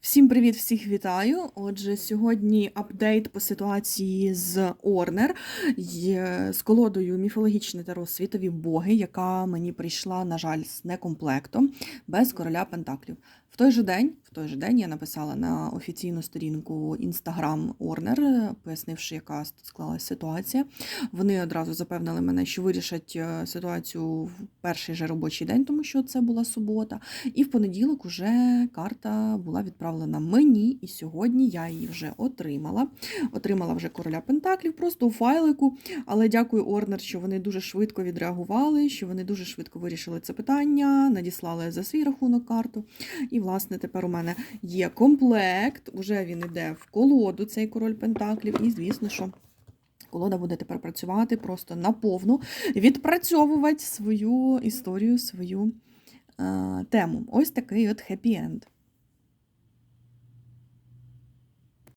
Всім привіт, всіх вітаю. Отже, сьогодні апдейт по ситуації з Орнер з колодою міфологічне таро світові боги, яка мені прийшла, на жаль, з некомплектом без короля Пентаклів. В той же день, в той же день я написала на офіційну сторінку Instagram Орнер, пояснивши, яка склалася ситуація. Вони одразу запевнили мене, що вирішать е, ситуацію в перший же робочий день, тому що це була субота. І в понеділок уже карта була відправлена мені, і сьогодні я її вже отримала. Отримала вже короля Пентаклів просто у файлику. Але дякую Орнер, що вони дуже швидко відреагували, що вони дуже швидко вирішили це питання, надіслали за свій рахунок карту. І, власне, тепер у мене є комплект. Уже він іде в колоду, цей король Пентаклів. І, звісно, що. Колода буде тепер працювати просто наповну, відпрацьовувати свою історію, свою е, тему. Ось такий от хеппі-енд.